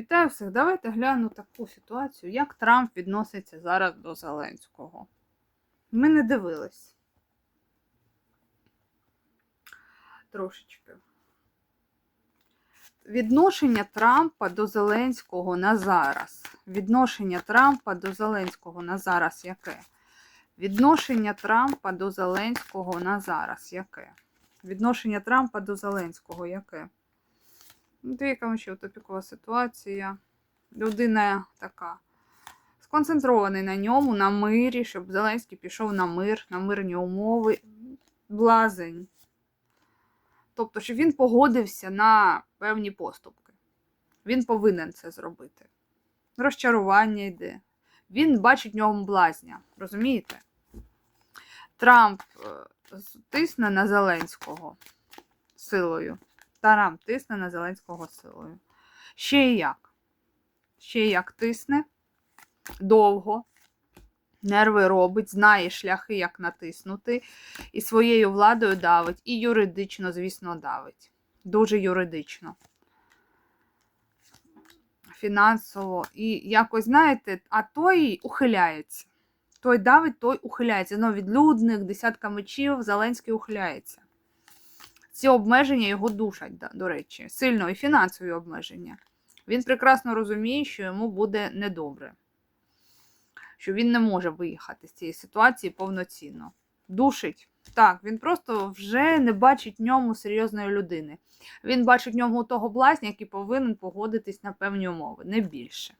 Вітаю всіх. Давайте гляну таку ситуацію, як Трамп відноситься зараз до Зеленського. Ми не дивились. Трошечки. Відношення Трампа до Зеленського на зараз. Відношення Трампа до Зеленського на зараз яке? Відношення Трампа до Зеленського на зараз яке? Відношення Трампа до Зеленського яке? Ну, Двійка ще топікова ситуація. Людина така сконцентрований на ньому, на мирі, щоб Зеленський пішов на мир, на мирні умови. Блазень. Тобто, щоб він погодився на певні поступки. Він повинен це зробити. Розчарування йде. Він бачить в ньому блазня. Розумієте? Трамп е, тисне на Зеленського силою. Трамп тисне на Зеленського силою. Ще й як. Ще як тисне довго, нерви робить, знає шляхи, як натиснути, і своєю владою давить, і юридично, звісно, давить. Дуже юридично. Фінансово. І якось, знаєте, а той ухиляється. Той давить, той ухиляється. Ну, відлюдних, десятка мечів, Зеленський ухиляється. Ці обмеження його душать, до речі, сильно і фінансові обмеження. Він прекрасно розуміє, що йому буде недобре, що він не може виїхати з цієї ситуації повноцінно. Душить. Так, він просто вже не бачить в ньому серйозної людини. Він бачить в ньому того блазня, який повинен погодитись на певні умови, не більше.